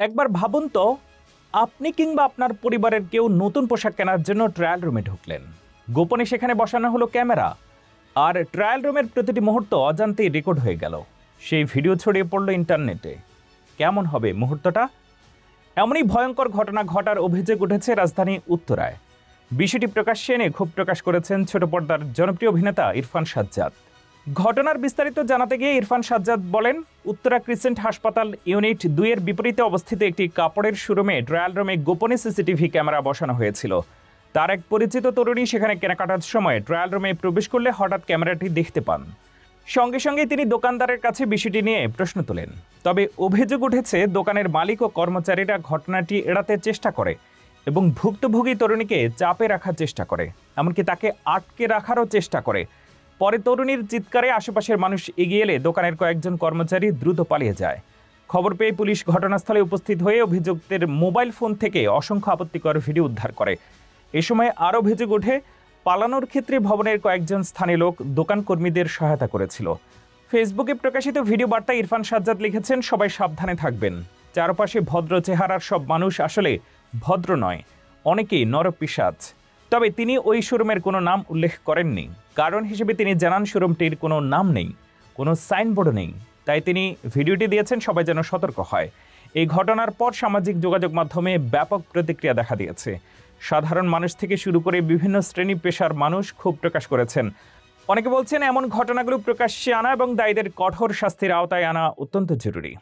একবার ভাবুন তো, আপনি কিংবা আপনার পরিবারের কেউ নতুন পোশাক কেনার জন্য ট্রায়াল রুমে ঢুকলেন। গোপনে সেখানে বসানো হলো ক্যামেরা। আর ট্রায়াল রুমের প্রতিটি মুহূর্ত অজান্তেই রেকর্ড হয়ে গেল। সেই ভিডিও ছড়িয়ে পড়ল ইন্টারনেটে। কেমন হবে মুহূর্তটা? এমনই ভয়ঙ্কর ঘটনা ঘটার অভিযোগ উঠেছে রাজধানী উত্তরায়। বিষয়টি প্রকাশ্যে এনে ক্ষোভ প্রকাশ করেছেন ছোট পর্দার জনপ্রিয় অভিনেতা ইরফান সাজ্জাদ। ঘটনার বিস্তারিত জানাতে গিয়ে ইরফান সাজ্জাদ বলেন, উত্তরা ক্রিসেন্ট হাসপাতাল ইউনিট দুইয়ের বিপরীতে অবস্থিত একটি কাপড়ের শোরুমে ট্রায়াল রুমে গোপনে সিসিটিভি ক্যামেরা বসানো হয়েছিল। তার এক পরিচিত তরুণী সেখানে কেনাকাটার সময় ট্রায়াল রুমে প্রবেশ করলে হঠাৎ ক্যামেরাটি দেখতে পান। সঙ্গে সঙ্গে তিনি দোকানদারের কাছে বিষয়টি নিয়ে প্রশ্ন তোলেন। তবে অভিযোগ উঠেছে, দোকানের মালিক ও কর্মচারীরা ঘটনাটি এড়াতে চেষ্টা করে এবং ভুক্তভোগী তরুণীকে চাপে রাখার চেষ্টা করে, এমনকি তাকে আটকে রাখারও চেষ্টা করে। পরে তরুণীর চিৎকারে আশেপাশের মানুষ এগিয়ে এলে দোকানের কয়েকজন কর্মচারী দ্রুত পালিয়ে যায়। খবর পেয়ে পুলিশ ঘটনাস্থলে উপস্থিত হয়ে অভিযুক্তের মোবাইল ফোন থেকে অসংখ্য আপত্তিকর ভিডিও উদ্ধার করে। এ সময় আরও অভিযোগ ওঠে, পালানোর ক্ষেত্রে ভবনের কয়েকজন স্থানীয় লোক দোকান কর্মীদের সহায়তা করেছিল। ফেসবুকে প্রকাশিত ভিডিও বার্তায় ইরফান সাজ্জাদ লিখেছেন, সবাই সাবধানে থাকবেন। চারপাশে ভদ্র চেহারার সব মানুষ আসলে ভদ্র নয়, অনেকেই নরপিসাজ তবে তিনি ওই শোরুমের কোনো নাম উল্লেখ করেননি। কারণ হিসেবে তিনি জানান শোরুমটির কোনো নাম নেই, কোনো সাইনবোর্ডও নেই। তাই তিনি ভিডিওটি দিয়েছেন, সবাই যেন সতর্ক হয়। এই ঘটনার পর সামাজিক যোগাযোগ মাধ্যমে ব্যাপক প্রতিক্রিয়া দেখা দিয়েছে। সাধারণ মানুষ থেকে শুরু করে বিভিন্ন শ্রেণি পেশার মানুষ ক্ষোভ প্রকাশ করেছেন। অনেকে বলছেন, এমন ঘটনাগুলো প্রকাশ্যে আনা এবং দায়ীদের কঠোর শাস্তির আওতায় আনা অত্যন্ত জরুরি।